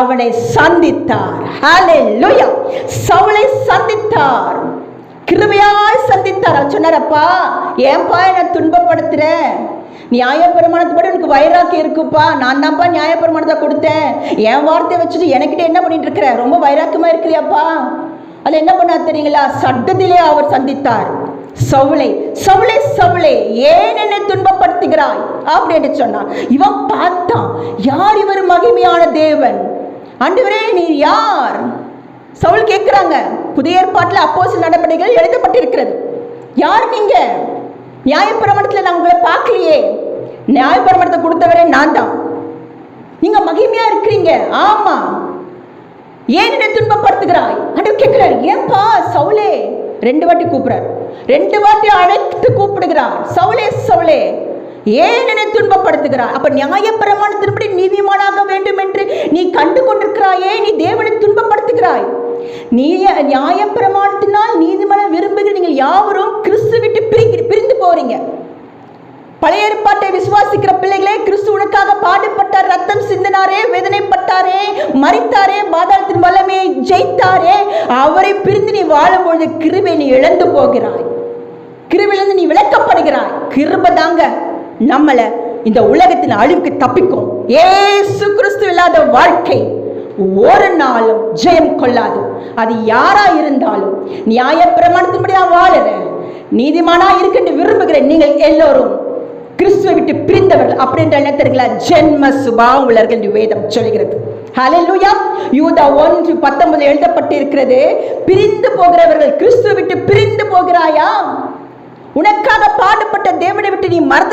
அவனை சந்தித்தார். ஹalleluya சவுலை சந்தித்தார். கிருபையாய் சந்தித்தார். அவர் சொன்னாரப்பா ஏன்பா என்னை துன்பப்படுத்துற? நியாயப்பிரமாணத்துப்படி உனக்கு வைராக்கி இருக்குப்பா. நான் தான்ப்பா நியாயப்பிரமாணத்தை கொடுத்தேன். என் வார்த்தையை வச்சுட்டு எனக்கிட்ட என்ன பண்ணிட்டு இருக்கிற ரொம்ப வைராக்கியமா இருக்கிறியாப்பா. அதில் என்ன பண்ணார் தெரியுங்களா? சட்டத்திலே அவர் சந்தித்தார். சவுளை சவுளை சவுளை ஏன் என்னை துன்பப்படுத்துகிறாய்? அப்படின்னு சொன்னான் இவன் பார்த்தான். யார் இவர் மகிமையான தேவன்? ஆண்டவரே நீ யார்? சவுல் கேட்குறாங்க புதிய ஏற்பாட்டில் அப்போஸ் நடவடிக்கைகள் எழுதப்பட்டிருக்கிறது. யார் நீங்க? நியாயப்பிரமணத்தில் நான் உங்களை பார்க்கலையே. நியாயப்பிரமணத்தை கொடுத்தவரே நான் தான். நீங்க மகிமையா இருக்கிறீங்க. ஆமா. ஏன் என்னை துன்பப்படுத்துகிறாய்? ஆண்டவர் கேட்கிறார் ஏன்பா சவுலே? ரெண்டு வாட்டி கூப்பிடுறார். ரெண்டு வாட்டி அழைத்து கூப்பிடுகிறார். சவுலே சவுலே. ஏன் என்னை துன்பப்படுத்துகிறார் அப்ப நியாய பிரமாணத்தின்படி நீதிமானாக வேண்டும் என்று நீ கண்டு கொண்டிருக்கிறாயே நீ தேவனை துன்பப்படுத்துகிறாய். நீ நியாயப்பிரமாணத்தினால் நீதிமன்றம் விரும்புகிற நீங்கள் யாவரும் கிறிஸ்து விட்டு பிரி பிரிந்து போறீங்க. பழைய ஏற்பாட்டை விசுவாசிக்கிற பிள்ளைகளே கிறிஸ்து உனக்காக பாடுபட்டார் ரத்தம் சிந்தினாரே வேதனைப்பட்டாரே மறித்தாரே பாதாளத்தின் வல்லமையை ஜெயித்தாரே அவரை பிரிந்து நீ வாழும்பொழுது கிருபை நீ இழந்து போகிறாய். கிருபிலிருந்து நீ விளக்கப்படுகிறாய் கிருப தாங்க. நம்மளை இந்த உலகத்தின் அழிவுக்கு தப்பிக்கும். ஏசு கிறிஸ்து இல்லாத வாழ்க்கை ஒரு நாளும் ஜெயம் கொள்ளாது. அது யாரா இருந்தாலும் நியாய பிரமாணத்தின்படி நான் வாழுறேன். நீதிமானா இருக்குன்னு விரும்புகிறேன். நீங்கள் எல்லோரும் கிறிஸ்துவை விட்டு பிரிந்தவர்கள். அப்படின்ற எண்ணத்திற்குல ஜென்ம சுபாவம் உள்ளவர்கள் என்று வேதம் சொல்கிறது. ஹalleluya யூதா ஒன்று பத்தொன்பது எழுதப்பட்டிருக்கிறது. பிரிந்து போகிறவர்கள் கிறிஸ்துவை விட்டு பிரிந்து போகிறாயா? உனக்காக பாடுபட்ட தேவனை விட்டு நீ மறந்து